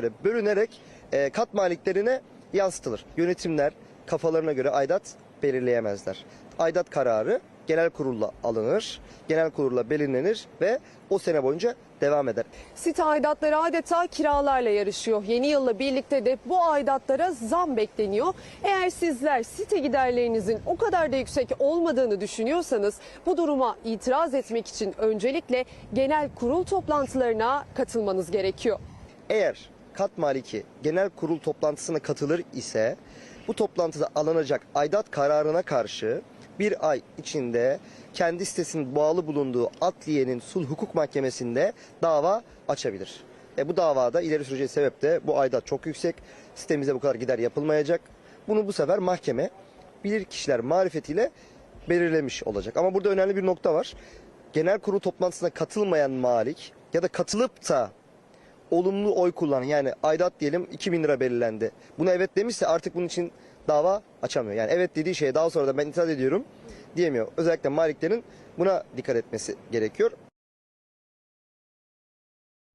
göre bölünerek e, kat maliklerine yansıtılır. Yönetimler kafalarına göre aidat belirleyemezler. Aidat kararı genel kurulla alınır, genel kurulla belirlenir ve o sene boyunca devam eder. Site aidatları adeta kiralarla yarışıyor. Yeni yılla birlikte de bu aidatlara zam bekleniyor. Eğer sizler site giderlerinizin o kadar da yüksek olmadığını düşünüyorsanız bu duruma itiraz etmek için öncelikle genel kurul toplantılarına katılmanız gerekiyor. Eğer kat maliki genel kurul toplantısına katılır ise bu toplantıda alınacak aidat kararına karşı bir ay içinde kendi sitesinin bağlı bulunduğu adliyenin sulh hukuk mahkemesinde dava açabilir. E bu davada ileri süreceği sebep de bu aidat çok yüksek. Sitemize bu kadar gider yapılmayacak. Bunu bu sefer mahkeme bilir kişiler marifetiyle belirlemiş olacak. Ama burada önemli bir nokta var. Genel kurul toplantısına katılmayan malik ya da katılıp da olumlu oy kullanan yani aidat diyelim 2000 lira belirlendi. Buna evet demişse artık bunun için dava açamıyor. Yani evet dediği şeye daha sonra da ben itiraz ediyorum diyemiyor. Özellikle maliklerin buna dikkat etmesi gerekiyor.